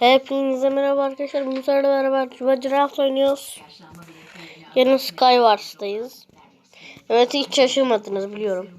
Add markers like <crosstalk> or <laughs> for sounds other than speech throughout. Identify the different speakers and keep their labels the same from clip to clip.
Speaker 1: Hepinize merhaba arkadaşlar. Bu sefer beraber Cuba Draft oynuyoruz. Yine Skywars'tayız. Evet hiç şaşırmadınız biliyorum.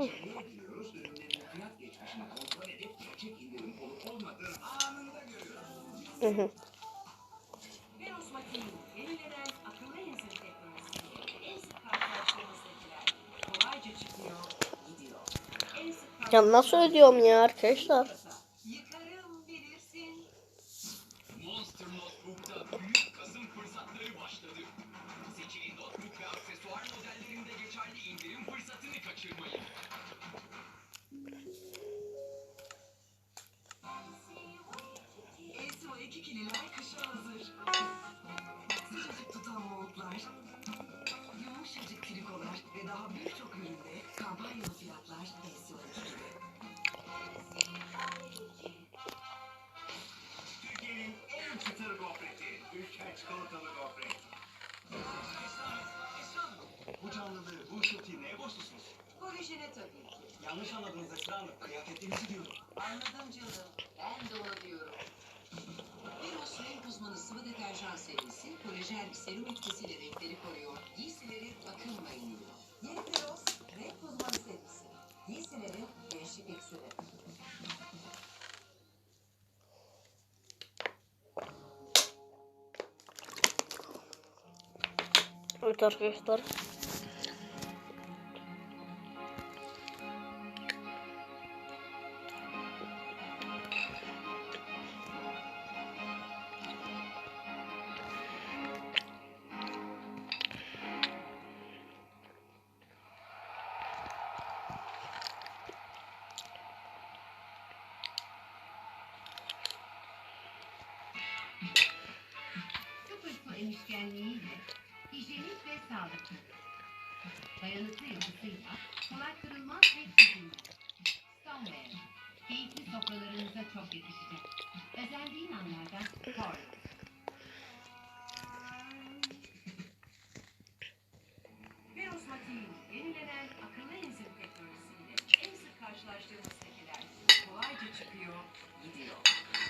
Speaker 2: Sık
Speaker 1: Ya nasıl ödüyorum ya arkadaşlar?
Speaker 3: Borçlusunuz?
Speaker 2: Kolajene tabii ki.
Speaker 3: Yanlış anladınız Esra Hanım. Kıyafetlerinizi diyorum.
Speaker 2: Anladım canım. Ben de onu diyorum. Eros renk uzmanı sıvı deterjan serisi kolajen serum etkisiyle renkleri koruyor. Giysileri bakımla yeniliyor. Yeni Eros renk uzmanı serisi. Giysilerin gençlik iksiri.
Speaker 1: Evet arkadaşlar.
Speaker 4: Sağlıklı.
Speaker 2: Yenilenen akıllı enzim teknolojisiyle en sık karşılaştığımız lekeler kolayca çıkıyor, gidiyor.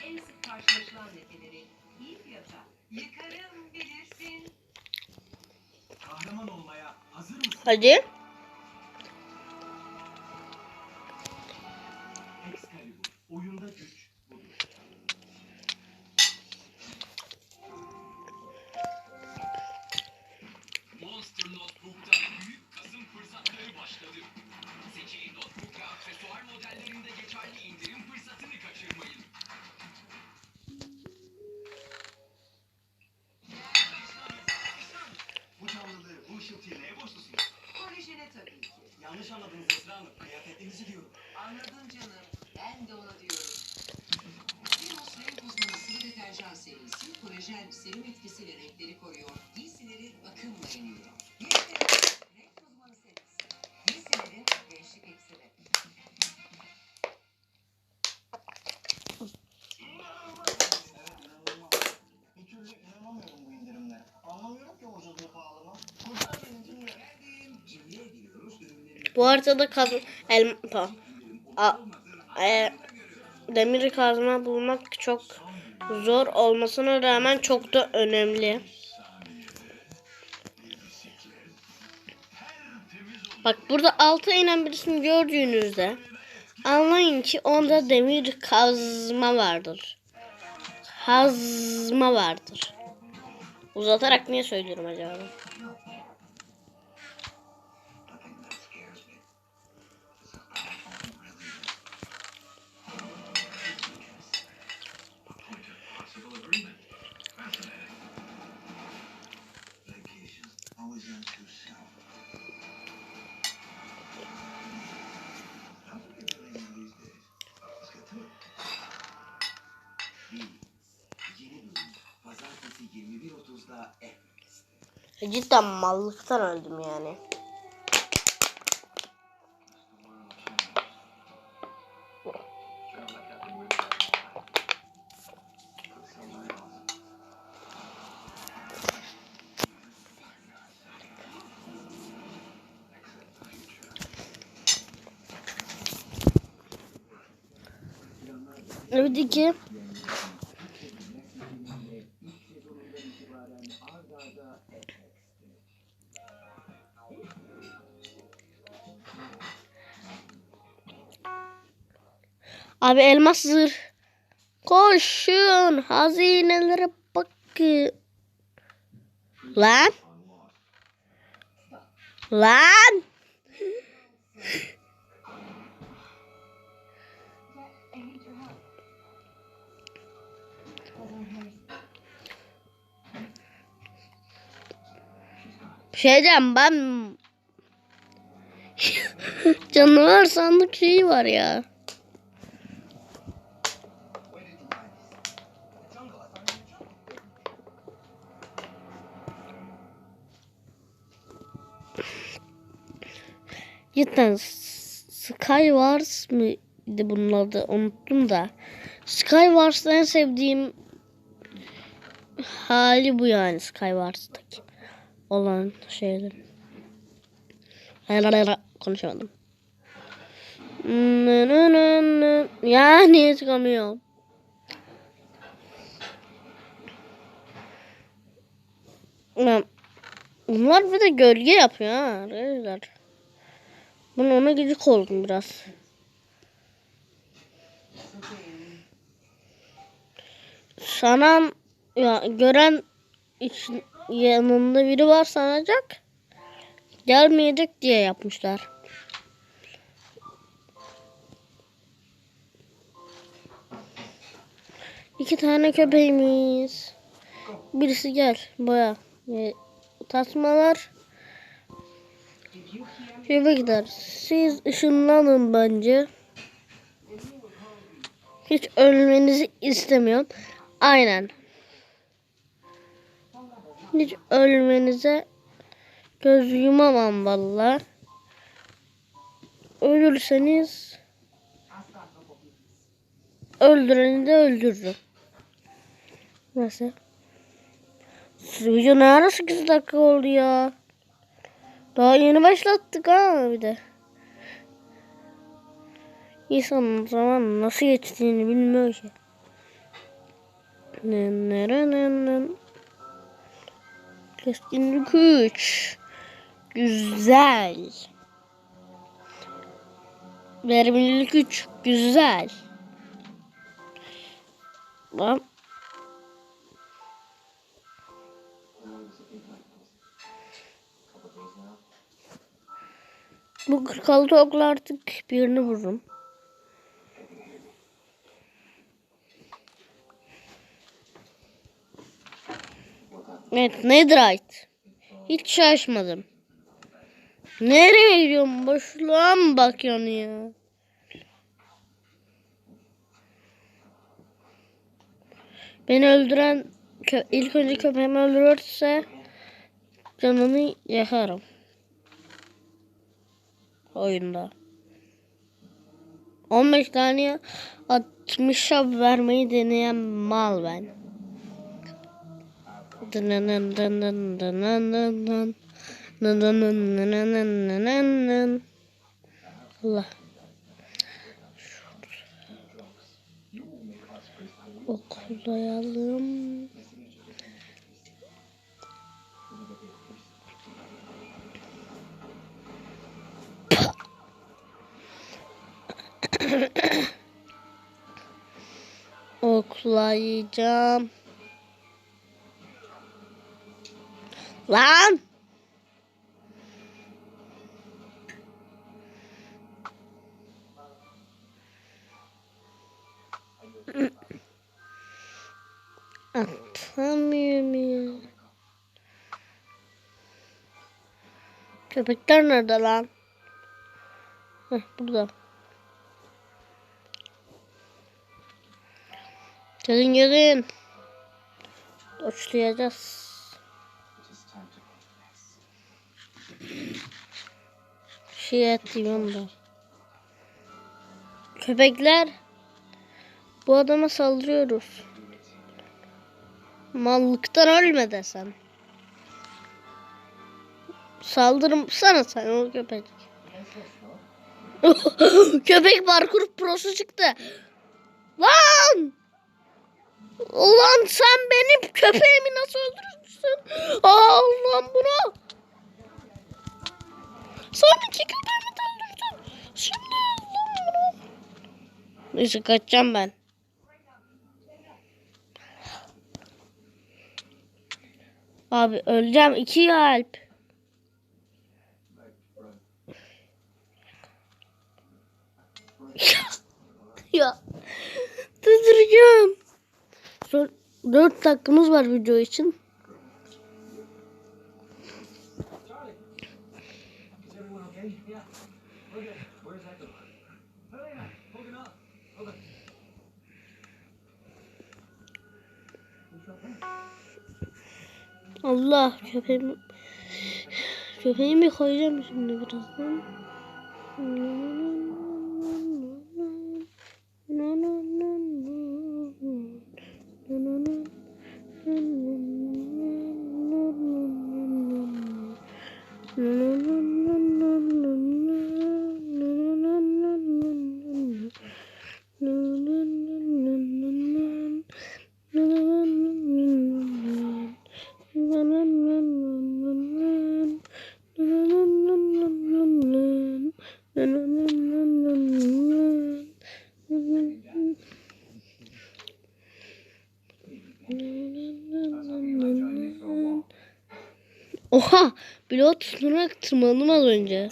Speaker 2: En sık karşılaşılan lekeleri iyi fiyata yıkarım bilirsin.
Speaker 1: Hadi.
Speaker 3: Işıltıyı neye borçlusunuz?
Speaker 2: Kolajene tabii ki.
Speaker 3: Yanlış anladınız Esra Hanım. Kıyafetlerinizi diyorum.
Speaker 2: Anladım canım. Ben de onu diyorum. Venus renk uzmanı sıvı deterjan serisi kolajen serum etkisiyle renkleri koruyor. Giysileri bakımla yeniliyor. Yeni Venus renk uzmanı serisi. Giysilerin gençlik iksiri.
Speaker 3: Bu
Speaker 1: haritada kaz el pa, a, e, demir kazma bulmak çok zor olmasına rağmen çok da önemli. Bak burada alta inen birisini gördüğünüzde anlayın ki onda demir kazma vardır. Hazma vardır. Uzatarak niye söylüyorum acaba? Cidden mallıktan öldüm yani. Evet ki Abi elmas zırh. Koşun hazinelere bakın. Lan. Lan. Şey diyeceğim ben <laughs> canavar sandık şeyi var ya. Cidden Skywars mıydı bunun adı unuttum da. Skywars'ta en sevdiğim hali bu yani Skywars'taki olan şeyler. Konuşamadım. Nı nı nı. Yani çıkamıyorum. Bunlar bir de gölge yapıyor ha arkadaşlar. Ben ona gıcık oldum biraz. Sanan ya gören için yanında biri var sanacak. Gelmeyecek diye yapmışlar. İki tane köpeğimiz. Birisi gel boya. Ve tasmalar. Gider. Siz ışınlanın bence. Hiç ölmenizi istemiyorum. Aynen. Hiç ölmenize göz yumamam valla. Ölürseniz öldüreni de öldürürüm. Nasıl? Video ne ara 8 dakika oldu ya. Daha yeni başlattık ha bir de. İnsanın zaman nasıl geçtiğini bilmiyor ki. Keskinlik 3. Güzel. Verimlilik 3. Güzel. Lan. Bu 46 okla artık birini vururum. Evet Netherite. Hiç şaşmadım. Nereye gidiyorsun? Boşluğa mı bakıyorsun ya? Beni öldüren ilk önce köpeğimi öldürürse canını yakarım. Oyunda. 15 tane 60 vermeyi deneyen mal ben. Dının dının dının. Allah. Oklayalım. Oklayacağım. Lan! Atamıyorum ya. Köpekler nerede lan? Heh, burada. Gelin gelin.
Speaker 3: Doçlayacağız.
Speaker 1: Şey atıyorum da. Köpekler. Bu adama saldırıyoruz. Mallıktan ölme desem. Saldırım sana sen o köpek. <laughs> köpek parkur prosu çıktı. Lan! Ulan sen benim köpeğimi nasıl öldürürsün? Aa ulan buna. Sonraki köpeğimi de öldürdün. Şimdi ulan bunu. Neyse kaçacağım ben. Abi öleceğim. iki alp. <laughs> ya. Tutturacağım. 4, 4 dakikamız var video için. Allah köpeğimi köpeğimi koyacağım şimdi birazdan. 嗯。噜 Pilot tutunarak tırmandım az önce.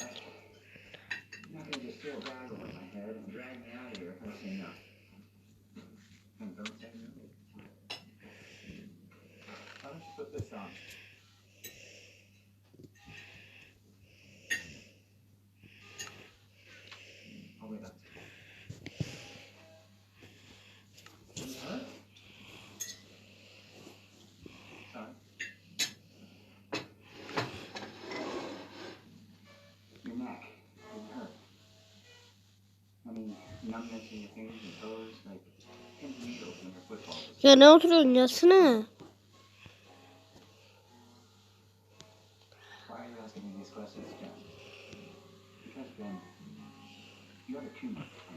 Speaker 3: Spine,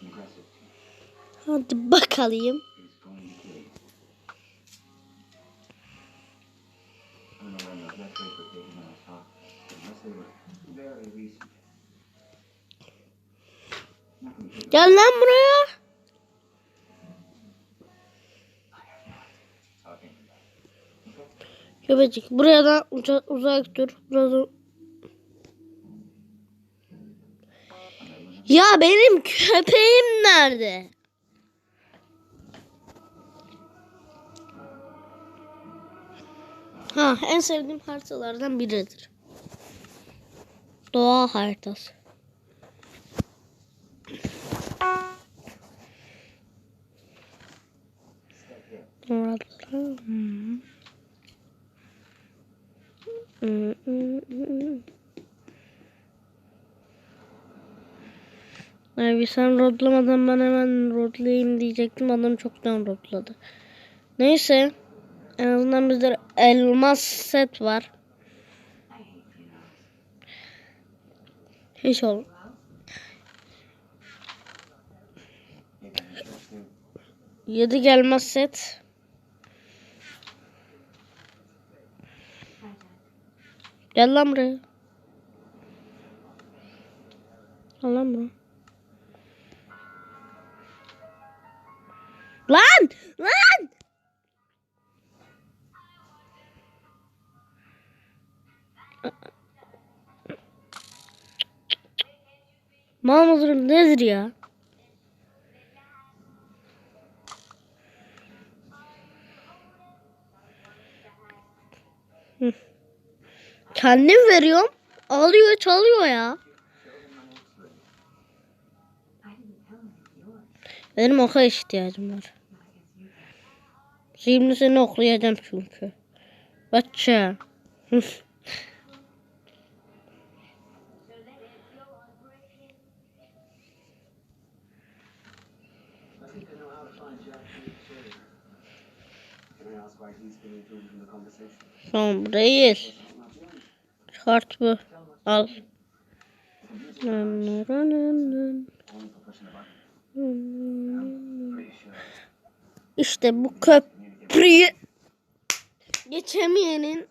Speaker 3: an aggressive tumor.
Speaker 1: Hadi bakalım. Gel lan buraya. Köpecik buraya da uza- uzak dur. Burada. Ya benim <laughs> köpeğim nerede? Ha en sevdiğim haritalardan biridir. Doğa haritası. Oralara- Hmm. Hmm, hmm, hmm. Abi sen rodlamadan ben hemen rodlayayım diyecektim. Adam çoktan rodladı. Neyse. En azından bizde elmas set var. Hiç ol. Yedi gelmez set. Gel lan buraya. Al lan buraya. Lan! Lan! Mal mıdır nedir ya? Kendim veriyorum. Ağlıyor çalıyor ya. Benim oka ihtiyacım var. Şimdi seni oklayacağım çünkü.
Speaker 3: Bacı.
Speaker 1: Tamam reis. Kart bu. Al. İşte bu köprüyü geçemeyenin